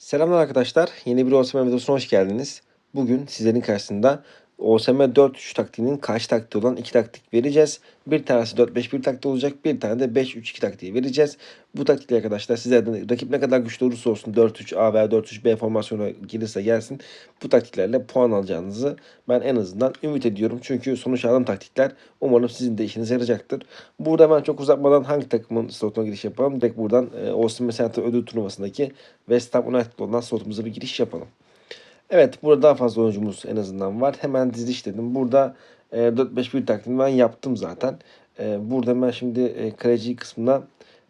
Selamlar arkadaşlar. Yeni bir OSM videosuna hoş geldiniz. Bugün sizlerin karşısında OSM 4-3 taktiğinin karşı taktiği olan iki taktik vereceğiz. Bir tanesi 4-5-1 taktiği olacak. Bir tane de 5-3-2 taktiği vereceğiz. Bu taktikle arkadaşlar sizlerden rakip ne kadar güçlü olursa olsun 4-3-A veya 4-3-B formasyona gelirse gelsin bu taktiklerle puan alacağınızı ben en azından ümit ediyorum. Çünkü sonuç aldığım taktikler umarım sizin de işinize yarayacaktır. Burada ben çok uzatmadan hangi takımın slotuna giriş yapalım? Direkt buradan e, OSM Center ödül turnuvasındaki West Ham United olan slotumuza bir giriş yapalım. Evet burada daha fazla oyuncumuz en azından var. Hemen diziliş dedim. Burada e, 4-5-1 taktiğini ben yaptım zaten. E, burada ben şimdi e, kaleci kısmına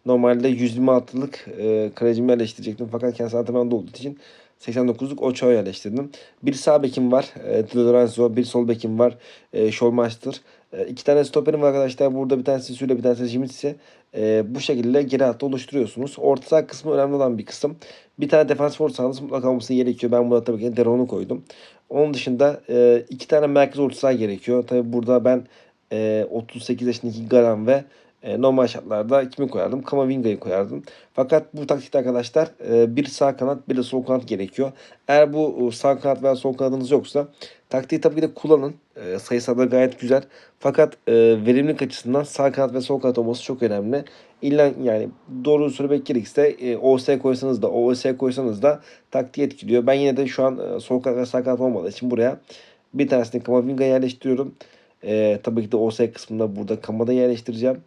normalde 126'lık e, kalecimi yerleştirecektim. Fakat kendisi antrenmanda olduğu için 89'luk Ochoa yerleştirdim. Bir sağ bekim var. E, Lorenzo. Bir sol bekim var. E, Scholmeister. E, iki tane stoperim var arkadaşlar. Burada bir tanesi Süle bir tanesi Jimitsi. E, bu şekilde geri hattı oluşturuyorsunuz. Orta saha kısmı önemli olan bir kısım. Bir tane defans force sahanız mutlaka olması gerekiyor. Ben burada tabii ki Deron'u koydum. Onun dışında e, iki tane merkez orta saha gerekiyor. Tabii burada ben e, 38 yaşındaki Garan ve e, normal şartlarda kimi koyardım? Kamavinga'yı koyardım. Fakat bu taktikte arkadaşlar e, bir sağ kanat bir de sol kanat gerekiyor. Eğer bu e, sağ kanat veya sol kanadınız yoksa taktiği tabii ki de kullanın. E, sayısal da gayet güzel. Fakat e, verimlilik açısından sağ kanat ve sol kanat olması çok önemli. İlla yani doğru söylemek gerekirse e, OS koysanız da OS koysanız da taktiği etkiliyor. Ben yine de şu an sol kanat ve sağ kanat olmadığı için buraya bir tanesini Kamavinga yerleştiriyorum. E, tabii ki de OS kısmında burada Kamada yerleştireceğim.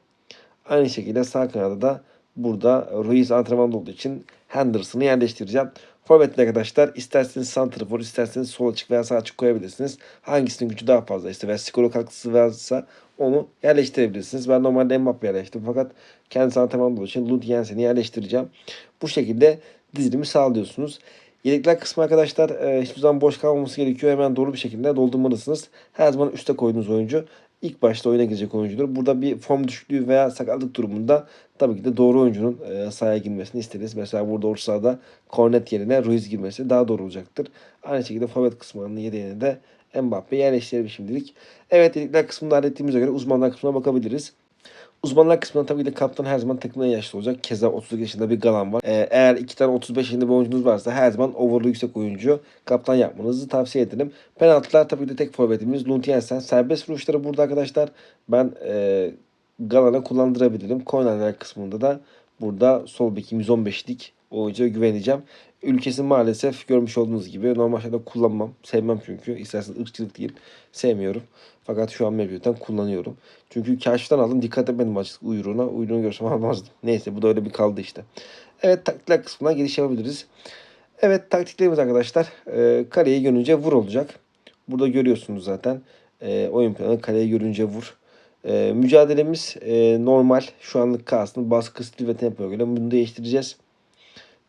Aynı şekilde sağ kanada da burada Ruiz antrenmanda olduğu için Henderson'ı yerleştireceğim. Forvet'te arkadaşlar isterseniz santrafor isterseniz sol açık veya sağ açık koyabilirsiniz. Hangisinin gücü daha fazla ise veya skora katkısı varsa onu yerleştirebilirsiniz. Ben normalde Mbappe yerleştirdim fakat kendisi antrenmanda olduğu için Lund Jensen'i yerleştireceğim. Bu şekilde dizilimi sağlıyorsunuz. Yedekler kısmı arkadaşlar e, hiçbir zaman boş kalmaması gerekiyor. Hemen doğru bir şekilde doldurmalısınız. Her zaman üste koyduğunuz oyuncu ilk başta oyuna girecek oyuncudur. Burada bir form düşüklüğü veya sakatlık durumunda tabii ki de doğru oyuncunun e, sahaya girmesini isteriz. Mesela burada orta sahada Cornet yerine Ruiz girmesi daha doğru olacaktır. Aynı şekilde forvet kısmının yedeğine de Mbappe yerleştirelim şimdilik. Evet dedikler kısmında hallettiğimize göre uzmanlar kısmına bakabiliriz. Uzmanlar kısmında tabii ki de kaptan her zaman takımda yaşlı olacak. Keza 30 yaşında bir Galan var. Ee, eğer iki tane 35 yaşında bir oyuncunuz varsa her zaman overall yüksek oyuncu kaptan yapmanızı tavsiye ederim. Penaltılar tabii ki de tek forvetimiz Lund Jensen. Serbest vuruşları burada arkadaşlar ben e, Galan'a kullandırabilirim. Cornerler kısmında da burada sol bekim 115'lik oyuncuya güveneceğim. Ülkesi maalesef görmüş olduğunuz gibi normal şartlarda kullanmam. Sevmem çünkü. İsterseniz ırkçılık değil. Sevmiyorum. Fakat şu an mevcuttan kullanıyorum. Çünkü kaşiften aldım. Dikkat etmedim açık uyruğuna. Uyruğunu görsem almazdım. Neyse bu da öyle bir kaldı işte. Evet taktikler kısmına giriş yapabiliriz. Evet taktiklerimiz arkadaşlar. E, kareyi görünce vur olacak. Burada görüyorsunuz zaten. E, oyun planı kareyi görünce vur. E, mücadelemiz e, normal. Şu anlık kalsın. Baskı, stil ve tempoya göre bunu değiştireceğiz.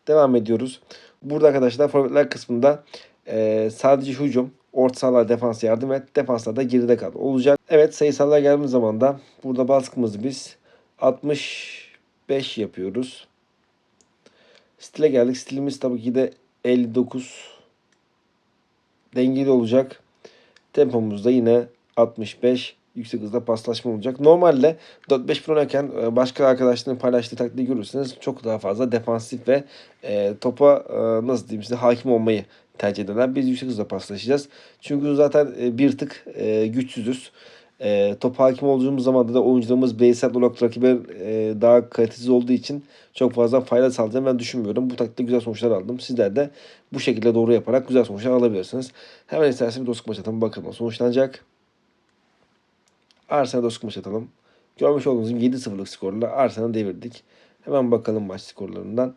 Devam ediyoruz. Burada arkadaşlar forvetler kısmında e, sadece hücum, orta sahalar defans yardım et, defanslar da geride kal olacak. Evet sayısallara geldiğimiz zaman da burada baskımızı biz 65 yapıyoruz. Stile geldik. Stilimiz tabii ki de 59 dengeli olacak. Tempomuz da yine 65 yüksek hızda paslaşma olacak. Normalde 4-5 oynarken e, başka arkadaşların paylaştığı taktiği görürseniz çok daha fazla defansif ve e, topa e, nasıl diyeyim size hakim olmayı tercih ederler. Biz yüksek hızda paslaşacağız. Çünkü zaten e, bir tık e, güçsüzüz. E, top hakim olduğumuz zaman da oyuncularımız bireysel olarak rakibe e, daha kalitesiz olduğu için çok fazla fayda sağlayacağını ben düşünmüyorum. Bu taktikte güzel sonuçlar aldım. Sizler de bu şekilde doğru yaparak güzel sonuçlar alabilirsiniz. Hemen isterseniz bir dostluk maçı. Bakalım sonuçlanacak. Arsenal dostluk atalım. Görmüş olduğunuz gibi 7-0'lık skorla Arsenal'ı devirdik. Hemen bakalım maç skorlarından.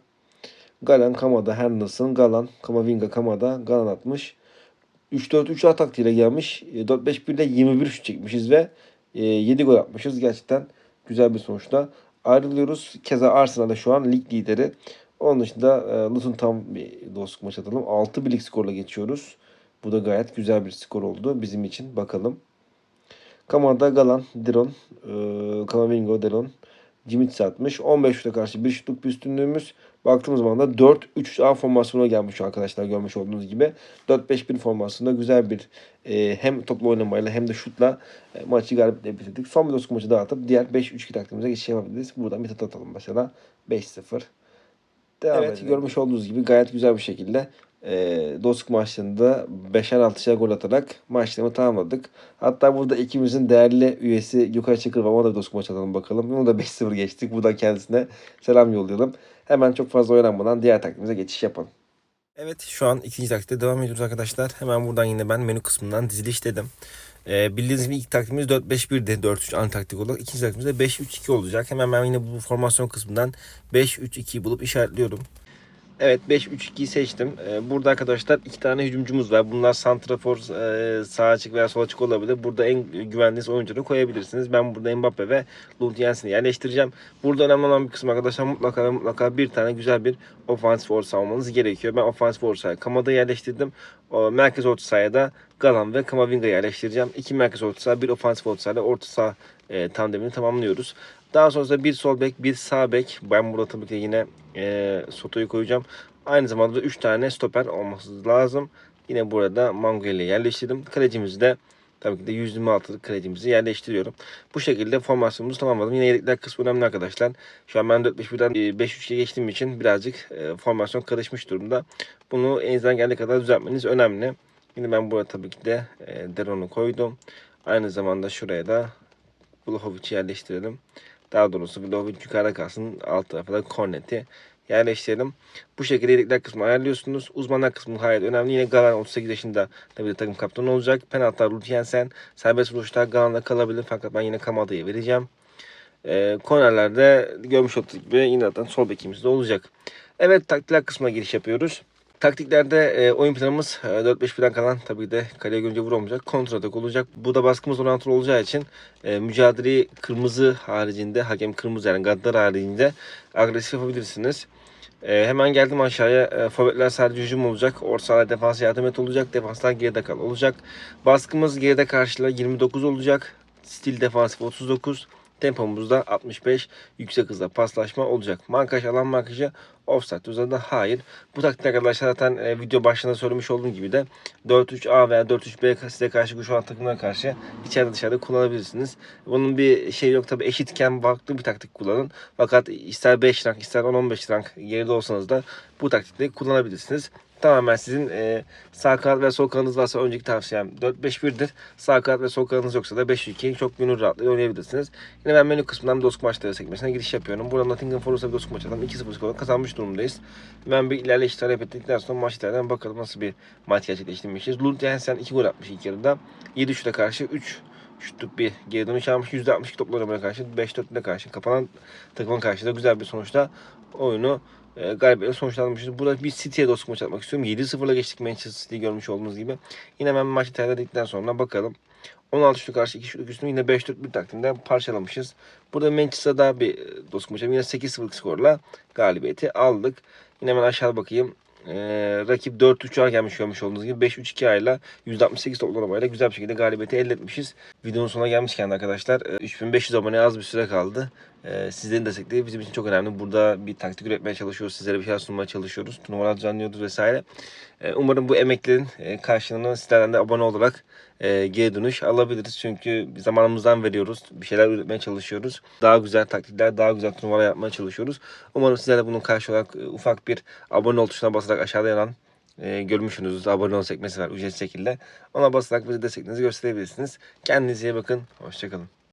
Galan, Kamada, Henderson, Galan, Kamavinga, Kamada, Galan atmış. 3-4-3 atak ile gelmiş. 4-5-1'de 21 şut çekmişiz ve 7 gol atmışız. Gerçekten güzel bir sonuçta. Ayrılıyoruz. Keza Arsenal'da şu an lig lideri. Onun dışında e, Luton tam bir dostluk maç atalım. 6 birlik skorla geçiyoruz. Bu da gayet güzel bir skor oldu bizim için. Bakalım. Kamada Galan, Diron, e, Kamavingo, Delon, Cimitsi atmış. 15 şuta karşı bir şutluk bir üstünlüğümüz. Baktığımız zaman da 4-3-A formasyona gelmiş arkadaşlar görmüş olduğunuz gibi. 4-5-1 formasyonunda güzel bir e, hem toplu oynamayla hem de şutla e, maçı galibiyetle bitirdik. Son bir dostluk maçı dağıtıp diğer 5-3-2 taktiğimize geçiş yapabiliriz. Buradan bir tat atalım mesela. 5-0. Devam Evet, evet, görmüş olduğunuz gibi gayet güzel bir şekilde e, dostluk maçlarında 5'er 6'şer gol atarak maçlarımı tamamladık. Hatta burada ikimizin değerli üyesi Gökay Çakır var. Da bir dostluk maçı atalım bakalım. Bunu da 5-0 geçtik. Buradan kendisine selam yollayalım. Hemen çok fazla oynanmadan diğer taktiğimize geçiş yapalım. Evet şu an ikinci taktikte devam ediyoruz arkadaşlar. Hemen buradan yine ben menü kısmından diziliş dedim. Ee, bildiğiniz gibi ilk taktiğimiz 4-5-1'de 4-3 ana taktik olarak. İkinci taktiğimiz de 5-3-2 olacak. Hemen ben yine bu formasyon kısmından 5-3-2'yi bulup işaretliyorum. Evet 5-3-2'yi seçtim. Ee, burada arkadaşlar iki tane hücumcumuz var. Bunlar santrafor e, sağ açık veya sol açık olabilir. Burada en güvendiğiniz oyuncuları koyabilirsiniz. Ben burada Mbappe ve Lund Jensen'i yerleştireceğim. Burada önemli olan bir kısım arkadaşlar mutlaka mutlaka bir tane güzel bir ofansif orta almanız gerekiyor. Ben ofansif orta Kamada yerleştirdim. Merkez orta sahaya da Galan ve Kamavinga yerleştireceğim. İki merkez orta saha, bir ofansif orta sahayla orta saha e, tandemini tamamlıyoruz. Daha sonrasında bir sol bek, bir sağ bek. Ben burada tabii ki yine e, Soto'yu koyacağım. Aynı zamanda da 3 tane stoper olması lazım. Yine burada Manguel'i yerleştirdim. Kalecimizi de tabii ki de 126'lık kalecimizi yerleştiriyorum. Bu şekilde formasyonumuzu tamamladım. Yine yedekler kısmı önemli arkadaşlar. Şu an ben 4-5-1'den 5-3'e geçtiğim için birazcık e, formasyon karışmış durumda. Bunu elinizden geldiği kadar düzeltmeniz önemli. Yine ben burada tabii ki de e, Deron'u koydum. Aynı zamanda şuraya da Vlahovic'i yerleştirelim. Daha doğrusu Vlahovic yukarıda kalsın. Alt tarafa da Kornet'i yerleştirelim. Bu şekilde yedekler kısmını ayarlıyorsunuz. Uzmanlar kısmı gayet önemli. Yine Galan 38 yaşında tabii de takım kaptanı olacak. Penaltılar Ruth Jensen. Serbest vuruşlar Galan'da kalabilir. Fakat ben yine Kamada'yı vereceğim. E, kornerlerde görmüş olduğunuz gibi yine zaten sol bekimiz de olacak. Evet taktikler kısmına giriş yapıyoruz. Taktiklerde e, oyun planımız e, 4-5 falan kalan tabii de kaleye görünce vuramayacak. Kontratak olacak. Bu da baskımız orantılı olacağı için e, mücadeleyi kırmızı haricinde, hakem kırmızı yani gaddar haricinde agresif yapabilirsiniz. E, hemen geldim aşağıya. E, forvetler sadece hücum olacak. Orta sahada defans yardım et olacak. Defanslar geride kal olacak. Baskımız geride karşıla 29 olacak. Stil defansif 39. Tempomuzda 65 yüksek hızla paslaşma olacak. Markaj alan markajı offside uzadı hayır. Bu taktik arkadaşlar zaten e, video başında söylemiş olduğum gibi de 4-3-A veya 4-3-B size karşı güç olan takımlara karşı içeride dışarıda kullanabilirsiniz. Bunun bir şey yok tabi eşitken farklı bir taktik kullanın. Fakat ister 5 rank ister 10-15 rank geride olsanız da bu taktikleri kullanabilirsiniz. Tamamen sizin e, sağ kanat ve sol kanadınız varsa önceki tavsiyem 4-5-1'dir. Sağ kanat ve sol kanadınız yoksa da 5-2'yi çok gönül rahatlığı oynayabilirsiniz. Yine ben menü kısmından dostluk maçları sekmesine giriş yapıyorum. Burada Nottingham Forest'a bir dostluk maçı atalım. 2-0 skorla kazanmış durumdayız. Ben bir ilerleyiş tarif ettikten sonra maçlardan bakalım nasıl bir maç gerçekleştirmişiz. Lund Jensen 2 gol atmış ilk yarıda. 7 şuta karşı 3 şutluk bir geri dönüş almış. %62 toplu oynamaya karşı 5-4'e karşı kapanan takımın karşısında güzel bir sonuçta oyunu e, galibiyetle sonuçlanmışız. Burada bir City'ye dostluk maçı atmak istiyorum. 7-0'la geçtik Manchester City'yi görmüş olduğunuz gibi. Yine ben maçı terledikten sonra bakalım. 16 şutu karşı 2 şutluk üstünü yine 5-4-1 takvimde parçalamışız. Burada Manchester'da bir e, dostluk maçı yine 8-0'lık skorla galibiyeti aldık. Yine ben aşağı bakayım. Ee, rakip 4-3'a gelmiş görmüş olduğunuz gibi 5-3-2 ayla 168 toplanamayla güzel bir şekilde galibiyeti elde etmişiz. Videonun sonuna gelmişken arkadaşlar e, 3500 abone az bir süre kaldı. Ee, sizlerin destekleri bizim için çok önemli. Burada bir taktik üretmeye çalışıyoruz. Sizlere bir şeyler sunmaya çalışıyoruz. Turnuvalar düzenliyoruz vesaire. Ee, umarım bu emeklerin e, karşılığını sizlerden de abone olarak e, geri dönüş alabiliriz. Çünkü zamanımızdan veriyoruz. Bir şeyler üretmeye çalışıyoruz. Daha güzel taktikler, daha güzel turnuvalar yapmaya çalışıyoruz. Umarım sizler de bunun karşı olarak e, ufak bir abone ol tuşuna basarak aşağıda yanan e, görmüşsünüz. Abone ol sekmesi var ücretsiz şekilde. Ona basarak bize desteklerinizi gösterebilirsiniz. Kendinize iyi bakın. Hoşçakalın.